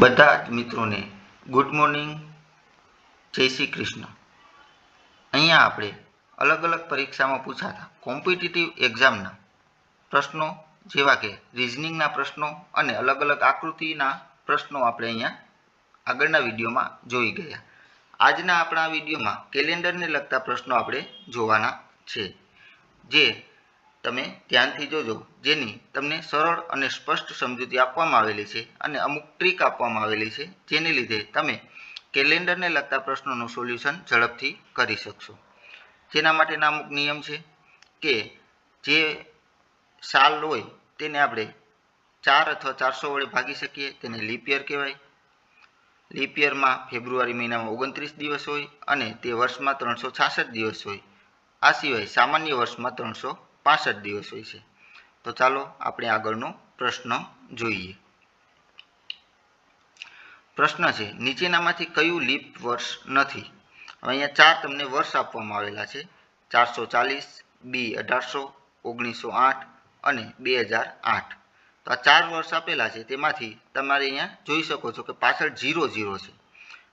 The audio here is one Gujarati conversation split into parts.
બધા જ મિત્રોને ગુડ મોર્નિંગ જય શ્રી કૃષ્ણ. અહીંયા આપણે અલગ અલગ પરીક્ષામાં પૂછાતા કોમ્પિટિટિવ એક્ઝામના પ્રશ્નો, જેવા કે રિઝનિંગના પ્રશ્નો અને અલગ અલગ આકૃતિના પ્રશ્નો આપણે અહીંયા આગળના વિડીયોમાં જોઈ ગયા. આજના આપણા વિડીયોમાં કેલેન્ડરને લગતા પ્રશ્નો આપણે જોવાના છે, જે તમે ધ્યાનથી જોજો, જેની તમને સરળ અને સ્પષ્ટ સમજૂતી આપવામાં આવેલી છે અને અમુક ટ્રીક આપવામાં આવેલી છે, જેને લીધે તમે કેલેન્ડરને લગતા પ્રશ્નોનું સોલ્યુશન ઝડપથી કરી શકશો. જેના માટેના અમુક નિયમ છે કે જે સાલ હોય તેને આપણે ચાર અથવા ચારસો વડે ભાગી શકીએ, તેને લિપિયર કહેવાય. લીપ યરમાં ફેબ્રુઆરી મહિનામાં ઓગણત્રીસ દિવસ હોય અને તે વર્ષમાં ત્રણસો છાસઠ દિવસ હોય. આ સિવાય સામાન્ય વર્ષમાં ત્રણસો પાસઠ દિવસ હોય છે. તો ચાલો આપણે આગળનો પ્રશ્ન જોઈએ. પ્રશ્ન છે, નીચેનામાંથી કયું લીપ વર્ષ નથી? અહીંયા ચાર તમને વર્ષ આપવામાં આવેલા છે. ચારસો ચાલીસ, બી અઢારસો, ઓગણીસો આઠ અને બે હજાર આઠ. તો આ ચાર વર્ષ આપેલા છે, તેમાંથી તમારે અહીંયા જોઈ શકો છો કે પાછળ ઝીરો ઝીરો છે.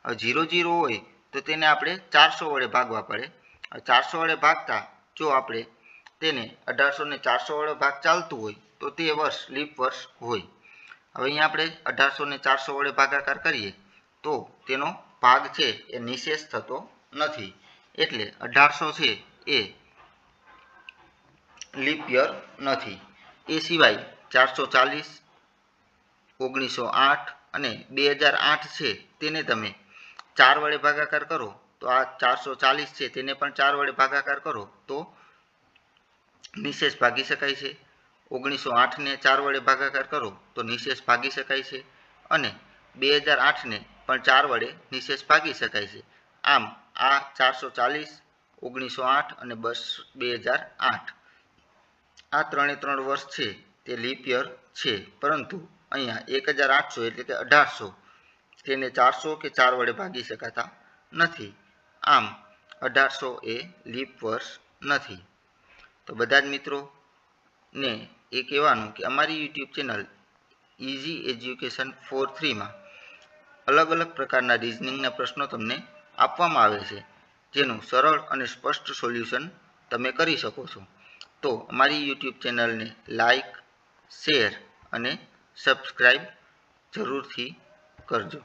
હવે ઝીરો જીરો હોય તો તેને આપણે ચારસો વડે ભાગવા પડે. ચારસો વડે ભાગતા જો આપણે તેને અઢારસો ને ચારસો વડે ભાગ ચાલતું હોય તો તે વર્ષ, લીપ વર્ષ હોય. હવે અહીંયા આપણે અઢારસો ને ચારસો વડે ભાગાકાર કરીએ તો તેનો ભાગ છે એ નિશેષ થતો નથી. એટલે અઢારસો છે એ લીપ યર નથી. એ સિવાય ચારસો ચાલીસ, ઓગણીસો આઠ અને બે હજાર આઠ છે તેને તમે ચાર વડે ભાગાકાર કરો, તો આ ચારસો ચાલીસ છે તેને પણ ચાર વડે ભાગાકાર કરો, તો નિશેષ ભાગી શકાય છે. ઓગણીસો આઠને ચાર વડે ભાગાકાર કરો, તો નિશેષ ભાગી શકાય છે અને બે હજાર આઠને પણ ચાર વડે નિશેષ ભાગી શકાય છે. આમ, આ ચારસો ચાલીસ, ઓગણીસો આઠ અને બસ બે હજાર આઠ. આ ત્રણે ત્રણ વર્ષ છે. તે લીપ યર છે. પરંતુ અહીંયા એક હજાર આઠસો એટલે કે અઢારસો તેને ચારસો કે ચાર વડે ભાગી શકાતા નથી. આમ, અઢારસો એ લીપ વર્ષ નથી. તો બધા જ મિત્રોને એ કહેવાનું કે અમારી YouTube channel easy education four થ્રીમાં અલગ અલગ પ્રકારના રિઝનિંગના પ્રશ્નો તમને આપવામાં આવે છે, જેનું સરળ અને સ્પષ્ટ સોલ્યુશન તમે કરી શકો છો. તો અમારી યુટ્યુબ ચેનલને લાઈક શેર અને સબસ્ક્રાઈબ જરૂરથી કરજો.